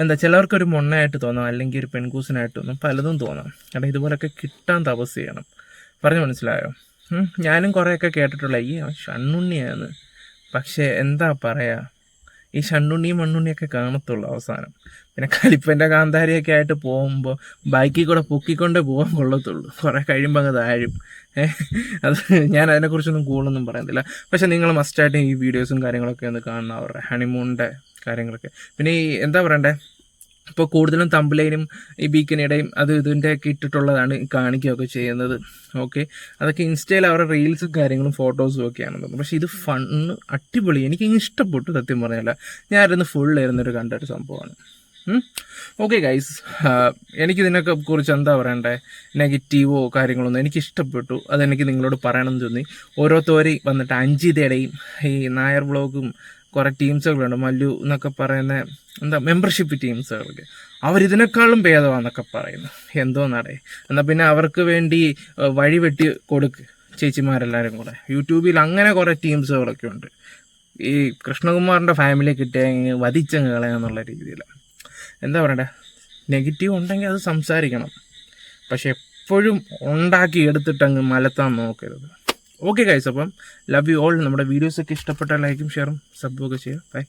എന്താ ചിലവർക്ക് ഒരു മൊണ്ണയായിട്ട് തോന്നാം അല്ലെങ്കിൽ ഒരു പെൺകൂസിനായിട്ട് തോന്നും പലതും തോന്നാം. കാരണം ഇതുപോലൊക്കെ കിട്ടാൻ തപസ് ചെയ്യണം. പറഞ്ഞു മനസ്സിലായോ? ഞാനും കുറേയൊക്കെ കേട്ടിട്ടുള്ള ഈ ഷണ്ണുണ്ണിയാണ് പക്ഷേ എന്താ പറയുക ഈ ഷണ്ണുണ്ണിയും മണ്ണുണ്ണിയൊക്കെ കാണത്തുള്ളൂ അവസാനം. പിന്നെ കലിപ്പന്റെ കാന്താരിയൊക്കെ ആയിട്ട് പോകുമ്പോൾ ബൈക്കിൽ കൂടെ പൊക്കിക്കൊണ്ടേ പോകാൻ കൊള്ളത്തുള്ളൂ. കുറേ കഴിയുമ്പോൾ അങ്ങ് താഴും. അത് ഞാൻ അതിനെക്കുറിച്ചൊന്നും കൂടുതലൊന്നും പറയുന്നില്ല പക്ഷേ നിങ്ങൾ മസ്റ്റായിട്ട് ഈ വീഡിയോസും കാര്യങ്ങളൊക്കെ ഒന്ന് കാണണം. അവരുടെ ഹണിമൂണിന്റെ കാര്യങ്ങളൊക്കെ. പിന്നെ ഈ എന്താ പറയണ്ടേ? ഇപ്പോൾ കൂടുതലും തമ്പിലൈനും ഈ ബീക്കിനിടയും അത് ഇതിന്റെ ഒക്കെ ഇട്ടിട്ടുള്ളതാണ് കാണിക്കുകയൊക്കെ ചെയ്യുന്നത്. ഓക്കെ അതൊക്കെ ഇൻസ്റ്റയിൽ അവരുടെ റീൽസും കാര്യങ്ങളും ഫോട്ടോസും ഒക്കെയാണ് തോന്നുന്നത്. പക്ഷേ ഇത് ഫണ്ണ് അടിപൊളി. എനിക്ക് ഇഷ്ടപ്പെട്ടു സത്യം പറഞ്ഞല്ല ഞാനിരുന്ന് ഫുൾ ഇരുന്നൊരു കണ്ട ഒരു സംഭവമാണ് ഓക്കെ ഗൈസ് എനിക്കിതിനൊക്കെ കുറിച്ച് എന്താ പറയണ്ടേ? നെഗറ്റീവോ കാര്യങ്ങളൊന്നും എനിക്ക് ഇഷ്ടപ്പെട്ടു. അതെനിക്ക് നിങ്ങളോട് പറയണമെന്ന് തോന്നി. ഓരോരുത്തരും വന്നിട്ട് അഞ്ചിതയുടെയും ഈ നായർ വ്ളോഗും കുറേ ടീംസുകളുണ്ട് മല്ലു എന്നൊക്കെ പറയുന്ന എന്താ മെമ്പർഷിപ്പ് ടീംസുകളൊക്കെ. അവരിതിനേക്കാളും ഭേദമാണെന്നൊക്കെ പറയുന്നു. എന്തോന്നറേ എന്നാൽ പിന്നെ അവർക്ക് വേണ്ടി വഴി വെട്ടി കൊടുക്ക് ചേച്ചിമാരെല്ലാവരും കൂടെ. യൂട്യൂബിൽ അങ്ങനെ കുറേ ടീംസുകളൊക്കെ ഉണ്ട്. ഈ കൃഷ്ണകുമാറിന്റെ ഫാമിലി കിട്ടിയ വധിച്ചങ്ങ് കളയാന്നുള്ള രീതിയിൽ എന്താ പറയണ്ടേ? നെഗറ്റീവ് ഉണ്ടെങ്കിൽ അത് സംസാരിക്കണം. പക്ഷെ എപ്പോഴും ഉണ്ടാക്കി എടുത്തിട്ടങ്ങ് മലത്താൻ നോക്കരുത്. ഓക്കെ ഗൈസ് അപ്പം ലവ് യു ഓൾ നമ്മുടെ വീഡിയോസൊക്കെ ഇഷ്ടപ്പെട്ട ലൈക്കും ഷെയറും സബ്ബും ഒക്കെ ചെയ്യുക. ബൈ